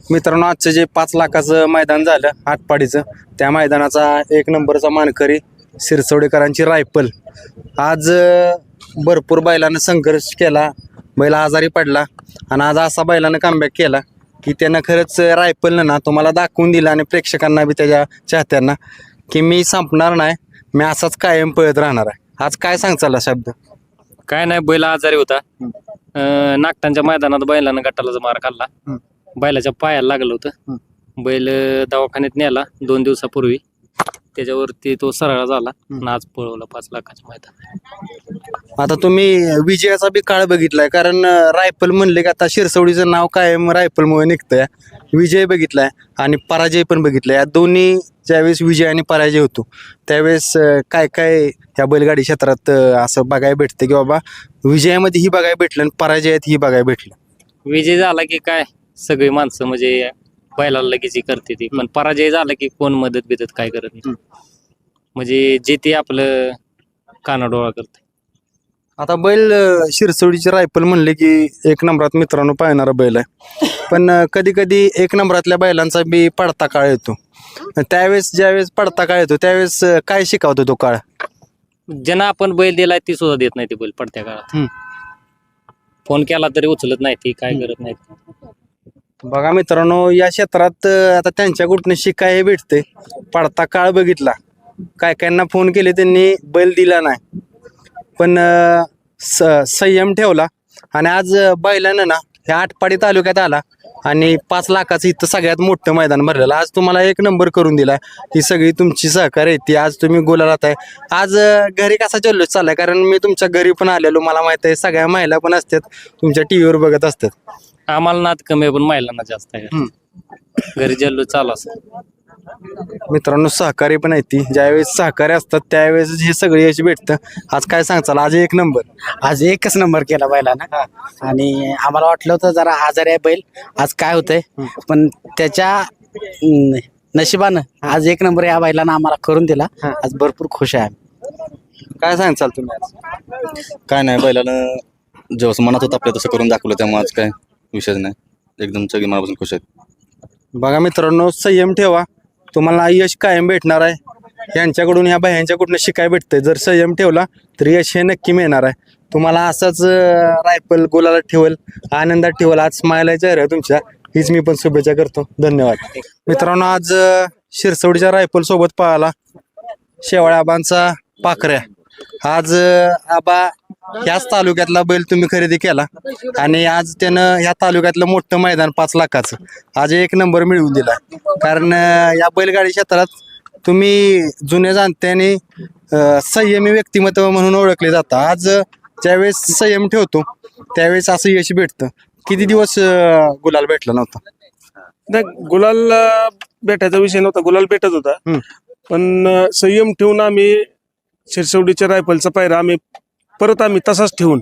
मित्रांनो आजचं जे पाच लाखाचं मैदान झालं आटपाडीचं त्या मैदानाचा एक नंबरचा मानकरी सिरसवडेकरांची रायफल. आज भरपूर बैलानं संघर्ष केला बैल आजारी पडला आणि आज असा बैलानं कमबॅक केला की त्यानं खरंच रायफलनं ना तुम्हाला दाखवून दिलं आणि प्रेक्षकांना बी त्याच्या चाहत्यांना की मी संपणार नाही मी असाच कायम पळत राहणार आहे. आज काय सांगचाल शब्द? काय नाही बैल आजारी होता. नागटांच्या मैदानात बैलानं गटाला मार खाल्ला. बैलाच्या पायाला लागलं होतं. बैल दवाखान्यात नेला दोन दिवसापूर्वी. त्याच्यावरती तो सरळ झाला आणि आज पळवला पाच लाखाच्या मैदान आता तुम्ही विजयाचा बी काळ बघितलाय कारण रायफल म्हणले की आता शिरसवडीचं नाव कायम रायफलमुळे निघतंय. विजय बघितलाय आणि पराजय पण बघितलाय. या दोन्ही ज्यावेळेस विजय आणि पराजय होतो त्यावेळेस काय काय या बैलगाडी क्षेत्रात असं बघायला भेटतं की बाबा विजयामध्ये ही बघायला भेटलं आणि पराजयात ही बघायला भेटलं? विजय झाला की काय? सगळी माणसं म्हणजे बैलाला लगेच हे करते ती. पण पराजय झाला की कोण मदत बिदत काय करत नाही. म्हणजे जे ते आपलं कानाडोळा करते. आता बैल अं, शिरसवडीची रायफल म्हणले की एक नंबरात मित्रांनो पाहणारा बैल आहे. पण कधी कधी एक नंबरातल्या बैलांचा बी पडता काळ येतो. त्यावेळेस ज्यावेळेस पडता काळ येतो त्यावेळेस अं, काय शिकवतो तो काळ? ज्यांना आपण बैल दिलाय ती सुद्धा देत नाही ते बैल पडत्या काळात. हम्म. फोन केला तरी उचलत नाही ती काय करत नाही बघा मित्रांनो या क्षेत्रात अं, आता त्यांच्याकडून शिकाय भेटते पडता काळ बघितला. काय कायांना फोन केले त्यांनी बैल दिला नाही. पण अं, स- संयम ठेवला. आणि आज अं, बैलानं ना ह्या आटपाडी तालुक्यात आला. आणि पाच लाखाचं इथं सगळ्यात मोठं मैदान भरलेलं. आज तुम्हाला एक नंबर करून दिला ही सगळी तुमची सहकार्य आहे. ती आज तुम्ही गोलालात आहे. आज अं, घरी कसा जल्लोष चाललाय. कारण मी तुमच्या घरी पण आलेलो. मला माहीत आहे सगळ्या महिला पण असतात. तुमच्या टीव्हीवर बघत असतात. आम्हाला नाद कमी आहे पण महिलांना जास्त आहे. घरी जल्लो चालू असं मित्रांनो सहकार्य पण आहे ती. ज्यावेळेस सहकार्य असतात त्यावेळेस हे सगळे यश भेटतं. आज काय सांगचाल आज एक नंबर. आज एकच नंबर केला बैलानं. आणि आम्हाला वाटलं होतं जरा आजारी आहे बैल. आज काय होतंय? पण त्याच्या अं, नशिबानं आज एक नंबर या बैलानं आम्हाला करून दिला. आज भरपूर खुश आहे आम्ही. काय सांगचाल तुम्ही आज? काय नाही बैलानं जेव्हा मनात होतं आपल्या तसं करून दाखवलं त्यामुळे आज काय? विषयच नाही. एकदम सगळी मनापासून खुश आहेत. बघा मित्रांनो संयम ठेवा. तुम्हाला यश कायम भेटणार आहे. यांच्याकडून ह्या बाह्यांच्याकडून शिकाय भेटतंय. जर संयम ठेवला तर यश हे नक्की मिळणार आहे. तुम्हाला असंच रायफल गोलाला ठेवल आनंदात ठेवल आज स्माईल चेहरा आहे तुमच्या. हीच मी पण शुभेच्छा करतो. धन्यवाद. मित्रांनो आज अं, शिरसवडीच्या रायफल सोबत पळाला शेवाळ्या आबांचा पाखऱ्या. आज अं, आबा ह्याच तालुक्यातला बैल तुम्ही खरेदी केला. आणि आज त्यानं ह्या तालुक्यातलं मोठं मैदान पाच लाखाचं. आज एक नंबर मिळवून दिला. कारण या बैलगाडी क्षेत्रात तुम्ही जुने जाणते आणि अं, संयमी व्यक्तिमत्व म्हणून ओळखले जाता. आज ज्यावेळेस संयम ठेवतो त्यावेळेस असं यश भेटतं. किती दिवस गुलाल भेटला नव्हता? नाही गुलाल भेटायचा विषय नव्हता. गुलाल भेटत होता. पण संयम ठेवून आम्ही शिरसवडीच्या रायफलचा पायरा आम्ही परत आम्ही तसाच ठेवून.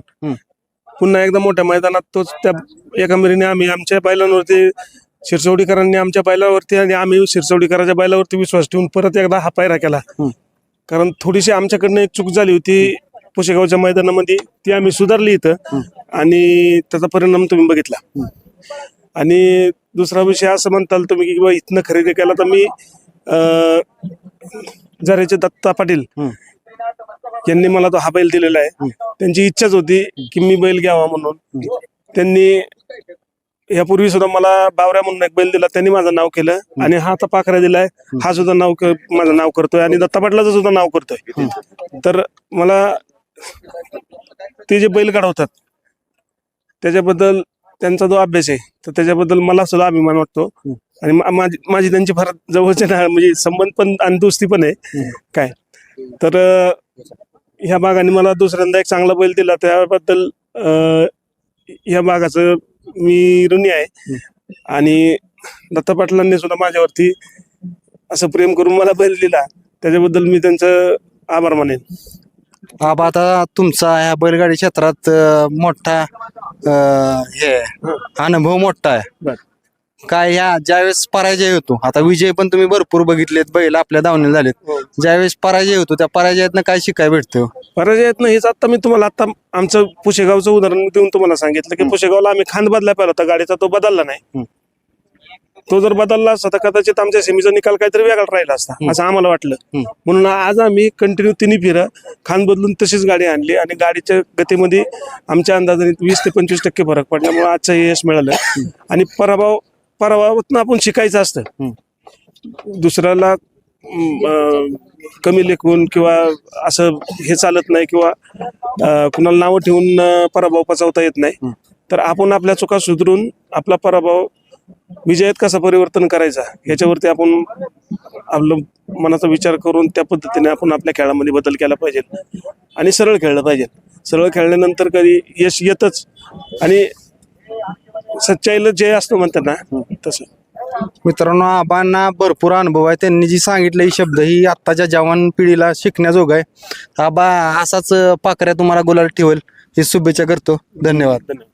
पुन्हा एकदा मोठ्या मैदानात तोच त्या एका मेरीने आम्ही आमच्या बैलांवरती शिरसवडीकरांनी आमच्या बैलावरती आणि आम्ही शिरसवडीकराच्या बैलावरती विश्वास ठेवून परत एकदा हा पायरा केला. कारण थोडीशी आमच्याकडनं एक चूक झाली होती पुशेगावच्या मैदानामध्ये ती आम्ही सुधारली इथं आणि त्याचा परिणाम तुम्ही बघितला आणि दुसरा विषय असं म्हणताल तुम्ही की बाबा इथनं खरेदी केला तर मी जराचे दत्ता पाटील. यांनी मला तो हा बैल दिलेला आहे. त्यांची इच्छाच होती की मी बैल घ्यावा म्हणून. त्यांनी यापूर्वी सुद्धा मला बावऱ्या म्हणून एक बैल दिला. त्यांनी माझं नाव केलं आणि हा आता पाखरा दिलाय. हा सुद्धा नाव क- माझं नाव करतोय आणि दत्ता पाटलाचं सुद्धा नाव करतोय. तर मला ते जे बैल घडवतात त्याच्याबद्दल त्यांचा जो अभ्यास आहे तर त्याच्याबद्दल मला सुद्धा अभिमान वाटतो. आणि मा- माझी माझी त्यांची फार जवळचे ना म्हणजे संबंध पण आणि दोस्ती पण आहे. काय? तर अं, ह्या बागाने मला दुसऱ्यांदा एक चांगला बैल दिला. त्याबद्दल ह्या बागाचं मी ऋणी आहे. आणि दत्ता पाटलांनी सुद्धा माझ्यावरती असं प्रेम करून मला बैल दिला. त्याच्याबद्दल मी त्यांचं आभार मानेन. आबा आता तुमचा ह्या बैलगाडी क्षेत्रात अं, मोठा अं, हे अनुभव मोठा आहे. काय ह्या ज्यावेळेस पराजय होतो आता विजय पण तुम्ही भरपूर बघितलेत बैल आपल्या धावणे झालेत. ज्यावेळेस पराजय होतो त्या पराजयातनं काय शिकाय भेटतं? पराजयात हेच आता मी तुम्हाला आता आमचं पुशेगावचं उदाहरण देऊन तुम्हाला सांगितलं की पुशेगावला आम्ही खांद बदलाय पाहिला होता गाडीचा तो बदलला नाही. तो जर बदलला असता तर कदाचित आमच्या सेमीचा निकाल काहीतरी वेगळा राहिला असता असं आम्हाला वाटलं. म्हणून आज आम्ही कंटिन्यू तिन्ही फिरं खान बदलून तशीच गाडी आणली आणि गाडीच्या गतीमध्ये आमच्या अंदाजाने वीस ते पंचवीस टक्के फरक पडल्यामुळे आजचं हे यश मिळालं. आणि पराभव पराभवातून आपण शिकायचं असतं. दुसऱ्याला कमी लेखून किंवा असं हे चालत नाही किंवा कुणाला नावं ठेवून पराभव पचवता येत नाही. तर आपण आपल्या चुका सुधरून आपला पराभव विजयात कसा परिवर्तन करायचा याच्यावरती आपण आपलं मनाचा विचार करून त्या पद्धतीने आपण आपल्या खेळामध्ये बदल केला पाहिजे. आणि सरळ खेळलं पाहिजे. सरळ खेळल्यानंतर कधी यश येतच. आणि सच्चाईला जे असतं म्हणतात ना. तसं. मित्रांनो आबांना भरपूर अनुभव आहे. त्यांनी जी सांगितलं ही शब्द ही आत्ताच्या जवान पिढीला शिकण्याजोग आहे. आबा असाच पाकऱ्या तुम्हाला गुलाल ठेवेल. ही शुभेच्छा करतो. धन्यवाद. धन्यवाद.